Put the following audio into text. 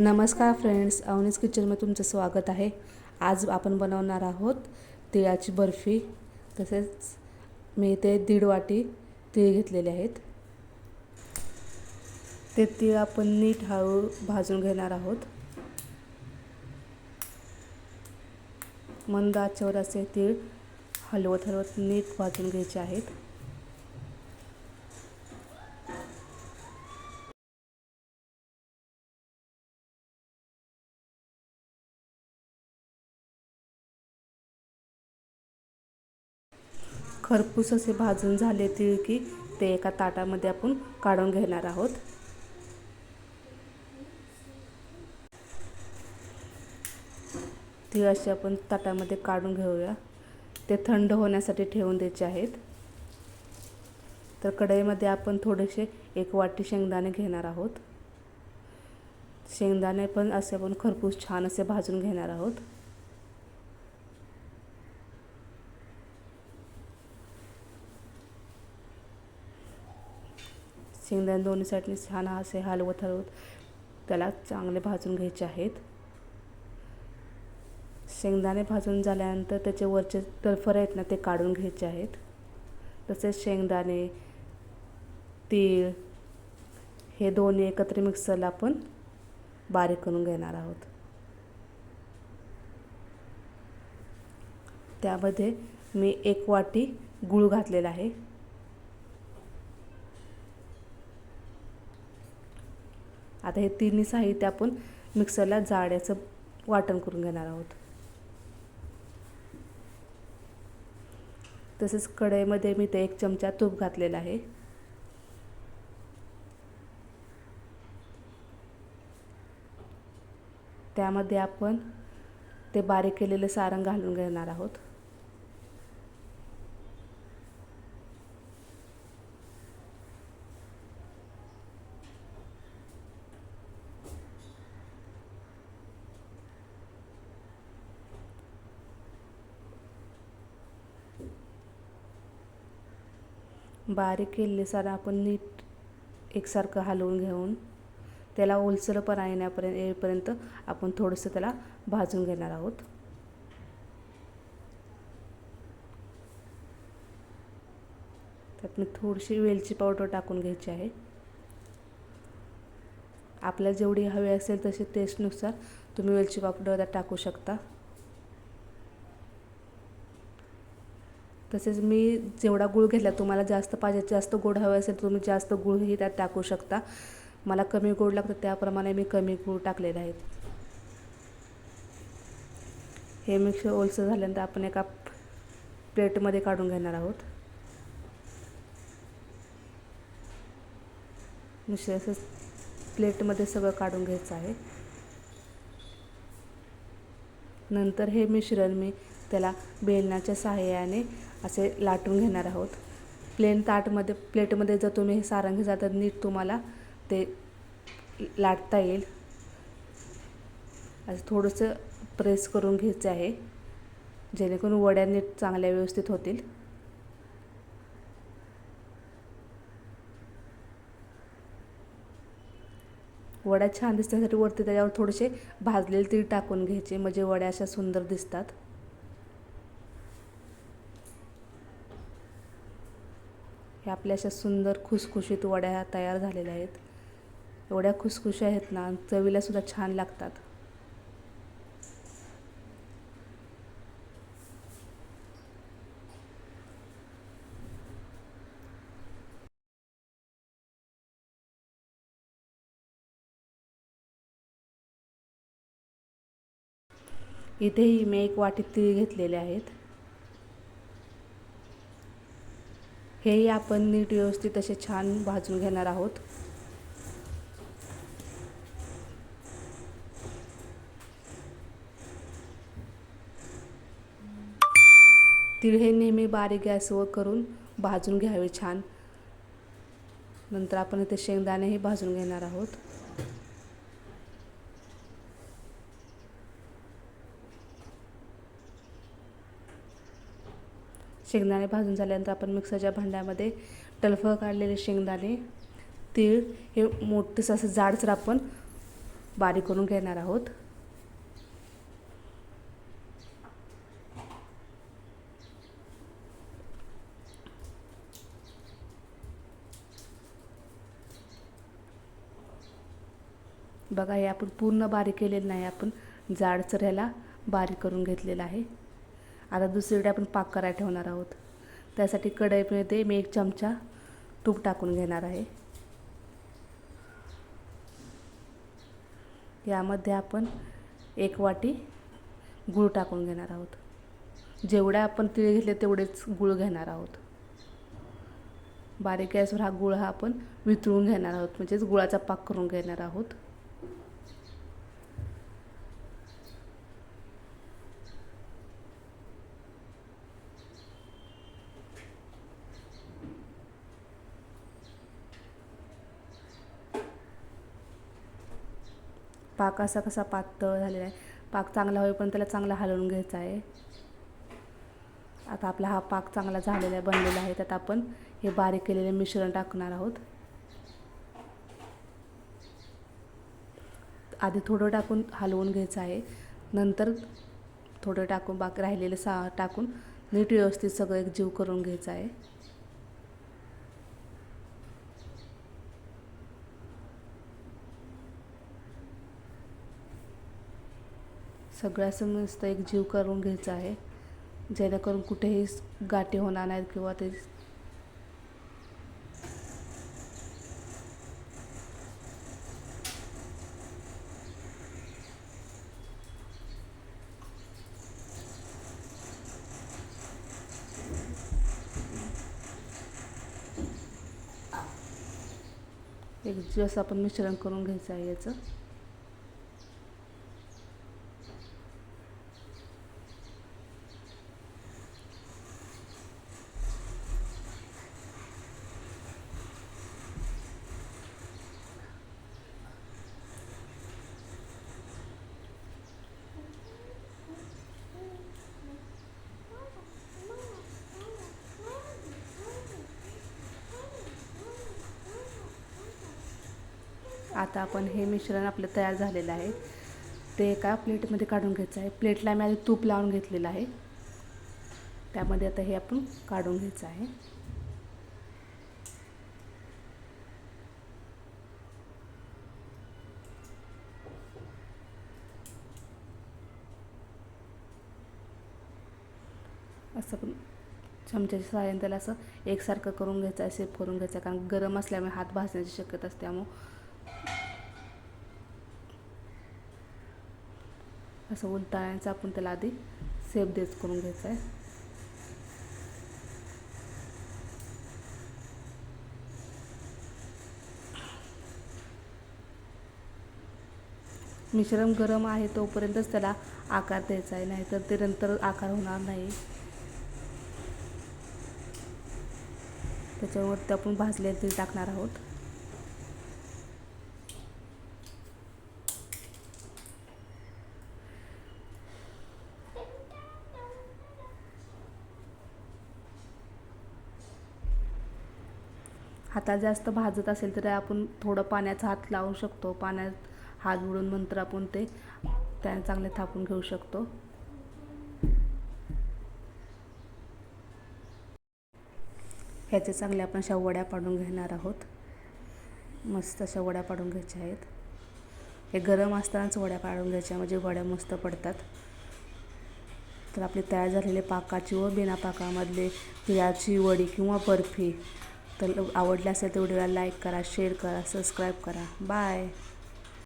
नमस्कार फ्रेंड्स अवनीस किचनमध्ये तुमचं स्वागत आहे. आज आपण बनवणार आहोत तिळाची बर्फी. तसेच मी इथे दीड वाटी तीळ घेतलेले आहेत. ते तीळ आपण नीट हळू भाजून घेणार आहोत. मंद आचेवर असे तीळ हलवत हलवत नीट भाजून घ्यायचे आहेत. खरपूस असे भाजून झाले तीळ की ते एका ताटामध्ये आपण काढून घेणार आहोत. तीळ असे आपण ताटामध्ये काढून घेऊया. ते थंड होण्यासाठी ठेवून द्यायचे आहेत. तर कढईमध्ये आपण थोडेसे एक वाटी शेंगदाणे घेणार आहोत. शेंगदाणे पण असे आपण खरपूस छान असे भाजून घेणार आहोत. शेंगदाणे दोन्ही साईडने छान असे हलवत हलवत त्याला चांगले भाजून घ्यायचे आहेत. शेंगदाणे भाजून झाल्यानंतर त्याचे वरचे तरफर आहेत ना ते काढून घ्यायचे आहेत. तसेच शेंगदाणे तीळ हे दोन्ही एकत्र मिक्सरला आपण बारीक करून घेणार आहोत. त्यामध्ये मी एक वाटी गूळ घातलेला आहे. आता हे तिन्ही साहित्य आपण मिक्सरला जाड्याचं वाटण करून घेणार आहोत. तसेच कढईमध्ये मी ते एक चमचा तूप घातलेला आहे. त्यामध्ये आपण ते बारीक केलेले सारण घालून घेणार आहोत. बारीक केलेसार आपण नीट एकसारखं हलवून घेऊन त्याला ओलसरपणा येण्यापर्यंत येईपर्यंत आपण थोडंसं त्याला भाजून घेणार आहोत. त्यात मी थोडीशी वेलची पावडर टाकून घ्यायची आहे. आपल्याला जेवढी हवी असेल तशी टेस्टनुसार तुम्ही वेलची पावडर त्यात टाकू शकता. तसेच मी जेवढा गूळ घेतला तुम्हाला जास्त पाहिजे जास्त गोड हवे असेल तर तुम्ही जास्त गूळही त्यात टाकू शकता. मला कमी गोड लागतं त्याप्रमाणे मी कमी गूळ टाकलेले आहेत. हे मिक्स ओलसं झाल्यानंतर आपण एका प्लेटमध्ये काढून घेणार आहोत. मिश्र असं प्लेटमध्ये सगळं काढून घ्यायचं आहे. नंतर हे मिश्रण मी त्याला बेलनाच्या सहाय्याने असे लाटून घेणार आहोत. प्लेन ताटमध्ये प्लेटमध्ये जर तुम्ही हे सारंग घेता तर नीट तुम्हाला ते लाटता येईल. असं थोडंसं प्रेस करून घ्यायचं आहे जेणेकरून वड्या नीट चांगल्या व्यवस्थित होतील. वड्या छान दिसण्यासाठी वरती त्याच्यावर थोडेसे भाजलेले तीळ टाकून घ्यायचे म्हणजे वड्या अशा सुंदर दिसतात. की आपल्या अशा सुंदर खुसखुशीत वड्या तयार झालेल्या आहेत. एवढ्या खुसखुशी आहेत ना चवीलासुद्धा छान लागतात. इथेही मी एक वाटी तीळ घेतलेले आहेत. हेही आपण नीट व्यवस्थित असे छान भाजून घेणार आहोत. तीळ हे नेहमी बारीक गॅसवर करून भाजून घ्यावे छान. नंतर आपण इथे शेंगदाणेही भाजून घेणार आहोत. शेंगदाणे भाजून झाल्यानंतर आपण मिक्सरच्या भांड्यामध्ये टलफं काढलेले शेंगदाणे तीळ हे मोठंसं असं जाडसर आपण बारीक करून घेणार आहोत. बघा हे आपण पूर्ण बारीक केलेलं नाही आपण जाडसर ह्याला बारीक करून घेतलेलं आहे. आता दुसरीकडे आपण पाक करायला ठेवणार आहोत. त्यासाठी कढईमध्ये मी एक चमचा तूप टाकून घेणार आहे. यामध्ये आपण एक वाटी गूळ टाकून घेणार आहोत. जेवढ्या आपण तिळ घेतले तेवढेच गूळ घेणार आहोत. बारीक गॅसवर हा गूळ हा आपण वितळून घेणार आहोत म्हणजेच गुळाचा पाक करून घेणार आहोत. पाक असा कसा पातळ झालेला आहे. पाक चांगला होईपर्यंत त्याला चांगला हलवून घ्यायचा आहे. आता आपला हा पाक चांगला झालेला आहे बनलेला आहे. त्यात आपण हे बारीक केलेले मिश्रण टाकणार आहोत. आधी थोडं टाकून हलवून घ्यायचं आहे. नंतर थोडं टाकून बाकी राहिलेलं सा टाकून नीट व्यवस्थित सगळं एक जीव करून घ्यायचं आहे. सगळं मस्त एक जीव करून घ्यायचा आहे. जेणेकरून कुठेही गाठी होणार नाहीत किंवा ते एक जीव असं आपण मिश्रण करून घ्यायचं आहे याचं. आता आपण हे मिश्रण आपलं तयार झालेलं आहे. ते एका प्लेटमध्ये काढून घ्यायचं आहे. प्लेटला मी आधी तूप लावून घेतलेलं आहे. त्यामध्ये आता हे आपण काढून घ्यायचं आहे. असं पण चमच्याच्या सहाय्याने त्याला असं एकसारखं करून घ्यायचं आहे सेफ करून घ्यायचं आहे. कारण गरम असल्यामुळे हात भाजण्याची शक्यता असते. त्यामुळं असं उलटायचं आपण त्याला आधी सेप देत करून घ्यायचं आहे. मिश्रण गरम आहे तोपर्यंतच त्याला आकार द्यायचा आहे नाहीतर ते नंतर आकार होणार नाही. त्याच्यावरती आपण भाजलेले टाकणार आहोत. हातात जास्त भाजत असेल तर आपण थोडं पाण्याचा हात लावू शकतो. पाण्यात हात बुडून नंतर आपण ते त्याने चांगले थापून घेऊ शकतो. ह्याचे चांगले आपण अशा वड्या पाडून घेणार आहोत. मस्त अशा वड्या पाडून घ्यायच्या आहेत. हे गरम असतानाच वड्या पाडून घ्यायच्या म्हणजे वड्या मस्त पडतात. तर आपली तयार झालेले पाकाची व बिना पाकामधले तिळाची वडी किंवा बर्फी तर आवडलं असेल तर व्हिडिओला लाईक करा शेअर करा सबस्क्राईब करा. बाय